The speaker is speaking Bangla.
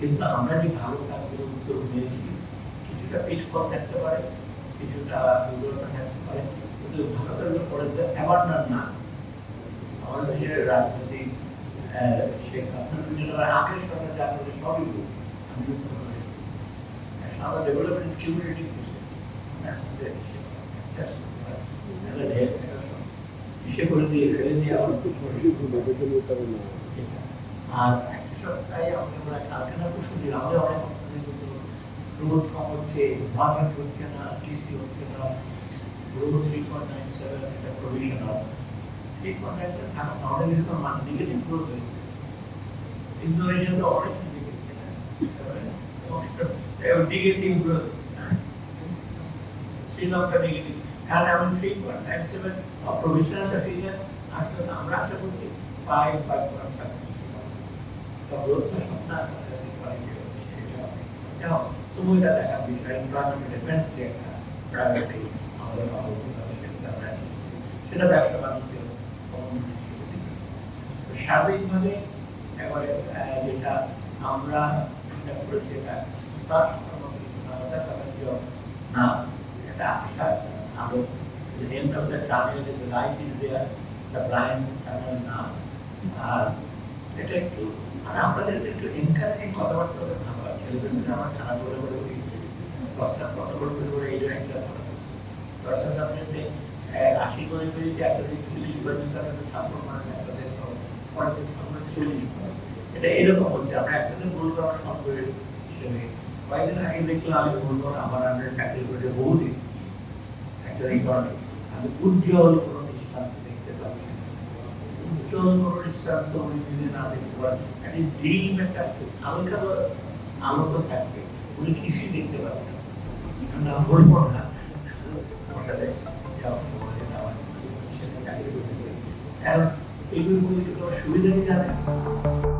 কিন্তু আমরা যে ভালো কাজগুলো উদ্যোগ নিয়েছি কিছুটা পিটফল থাকতে পারে কিছুটা দুর্বলতা থাকতে পারে কিন্তু ভালো কাজগুলো করে অ্যাবান্ডার না। আমাদের দেশের রাজনীতি আহ, শেখ আব্দুল আগের সরকার যা করে সবই আমি সারা ডেভেলপমেন্ট সে করে দিয়ে ফেলে দিয়ে আবার আর আমরা মান নেগেটিভ গ্রোথ শ্রীলঙ্কা নেগেটিভ এখানে আমি three point nine seven provisional figure আসলে আমরা আশা করছি তবু এটা দেখার বিষয় এনভায়রনমেন্ট ডেফিনেটলি একটা প্রায়োরিটি আমাদের অবস্থা সেটা ব্যবসা বাণিজ্য সার্বিকভাবে এবারে যেটা আমরা যেটা করেছি এটা কিছু না। এটা আশা, আলো। যে এন্ড অফ দ্য টানেল যে light is there the blind tunnel না। আর এটা একটু আর আপনাদের একটু এনকারেজিং কথাবার্তা বলে ভালো ছেলেমেয়েদের আমার খারাপ বলে বলে ওই দশটা প্রটোকল করে বলে এই একটা কথা দশটা সাবজেক্টে আশি করে পেরেছি একটা দিন চল্লিশ করে তাদের ছাপ্পান্ন মানে একটা দিন পরের দিন ছাপ্পান্ন চল্লিশ করে। এটা এরকম হচ্ছে আমরা একটা দিন বলব আমার সন্দেহের হিসেবে কয়েকদিন আগে দেখলাম আমি বলব না, আমার আন্ডারে চাকরি করেছে বহুদিন একজন ইকোনমিক আমি উজ্জ্বল কোনো দৃষ্টান্ত দেখতে পাচ্ছি না। উজ্জ্বল কোনো উনি যদি না দেখতে পারেন একটি ডিম, একটা হালকা আলোক থাকবে উনি কিছুই দেখতে পাচ্ছেন না। বলব না তোমার সুবিধা নিয়ে জানেন